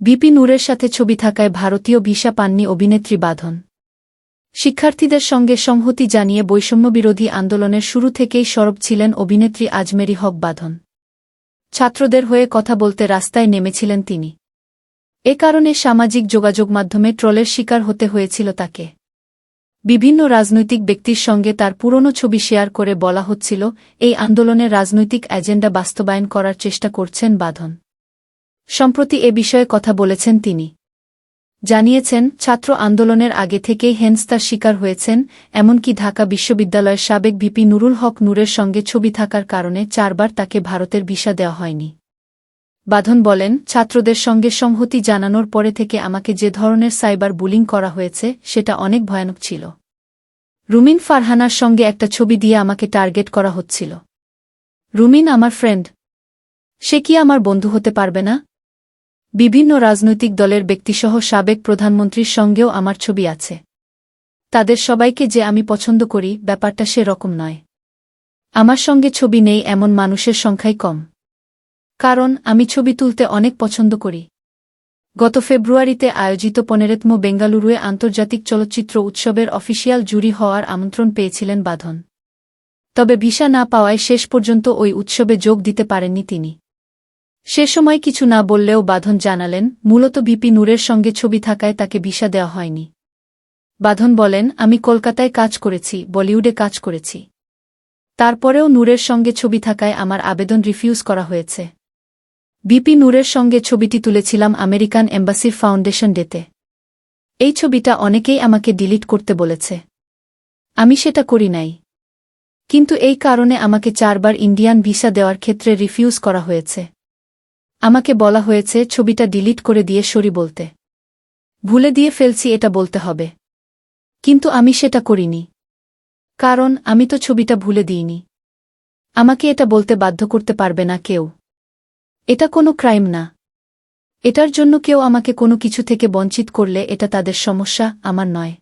BP নূরের সাথে ছবি থাকায় ভারতীয় ভিসা পাননি অভিনেত্রী বাঁধন। শিক্ষার্থীদের সঙ্গে সংহতি জানিয়ে বৈষম্যবিরোধী আন্দোলনের শুরু থেকেই সরব ছিলেন অভিনেত্রী আজমেরি হক বাঁধন। ছাত্রদের হয়ে কথা বলতে রাস্তায় নেমেছিলেন তিনি। এ কারণে সামাজিক যোগাযোগ মাধ্যমে ট্রলের শিকার হতে হয়েছিল তাকে। বিভিন্ন রাজনৈতিক ব্যক্তির সঙ্গে তার পুরনো ছবি শেয়ার করে বলা হচ্ছিল, এই আন্দোলনের রাজনৈতিক এজেন্ডা বাস্তবায়ন করার চেষ্টা করছেন বাঁধন। সম্প্রতি এ বিষয়ে কথা বলেছেন তিনি। জানিয়েছেন, ছাত্র আন্দোলনের আগে থেকেই হেনস্তার শিকার হয়েছেন, এমনকি ঢাকা বিশ্ববিদ্যালয়ের সাবেক ভিপি নুরুল হক নূরের সঙ্গে ছবি থাকার কারণে চারবার তাকে ভারতের ভিসা দেওয়া হয়নি। বাঁধন বলেন, ছাত্রদের সঙ্গে সংহতি জানানোর পরে থেকে আমাকে যে ধরনের সাইবার বুলিং করা হয়েছে, সেটা অনেক ভয়ানক ছিল। রুমিন ফারহানার সঙ্গে একটা ছবি দিয়ে আমাকে টার্গেট করা হচ্ছিল। রুমিন, আমার ফ্রেন্ড। সে কি আমার বন্ধু হতে পারবে না? বিভিন্ন রাজনৈতিক দলের ব্যক্তিসহ সাবেক প্রধানমন্ত্রীর সঙ্গেও আমার ছবি আছে। তাদের সবাইকে যে আমি পছন্দ করি, ব্যাপারটা সে রকম নয়। আমার সঙ্গে ছবি নেই, এমন মানুষের সংখ্যাই কম। কারণ, আমি ছবি তুলতে অনেক পছন্দ করি। গত ফেব্রুয়ারিতে আয়োজিত পনেরেতম বেঙ্গালুরুয়ে আন্তর্জাতিক চলচ্চিত্র উৎসবের অফিসিয়াল জুরি হওয়ার আমন্ত্রণ পেয়েছিলেন বাঁধন। তবে ভিসা না পাওয়ায় শেষ পর্যন্ত ওই উৎসবে যোগ দিতে পারেননি তিনি। সে সময় কিছু না বললেও বাঁধন জানালেন, মূলত বিপি নূরের সঙ্গে ছবি থাকায় তাকে ভিসা দেওয়া হয়নি। বাঁধন বলেন, আমি কলকাতায় কাজ করেছি, বলিউডে কাজ করেছি। তারপরেও নূরের সঙ্গে ছবি থাকায় আমার আবেদন রিফিউজ করা হয়েছে। বিপি নূরের সঙ্গে ছবিটি তুলেছিলাম আমেরিকান এম্বাসির ফাউন্ডেশন ডেতে। এই ছবিটা অনেকেই আমাকে ডিলিট করতে বলেছে। আমি সেটা করি নাই। কিন্তু এই কারণে আমাকে চারবার ইন্ডিয়ান ভিসা দেওয়ার ক্ষেত্রে রিফিউজ করা হয়েছে। আমাকে বলা হয়েছে, ছবিটা ডিলিট করে দিয়ে সরি বলতে। ভুলে দিয়ে ফেলছি, এটা বলতে হবে। কিন্তু আমি সেটা করিনি। কারণ, আমি তো ছবিটা ভুলে দিইনি। আমাকে এটা বলতে বাধ্য করতে পারবে না কেউ। এটা কোনো ক্রাইম না। এটার জন্য কেউ আমাকে কোনো কিছু থেকে বঞ্চিত করলে এটা তাদের সমস্যা, আমার নয়।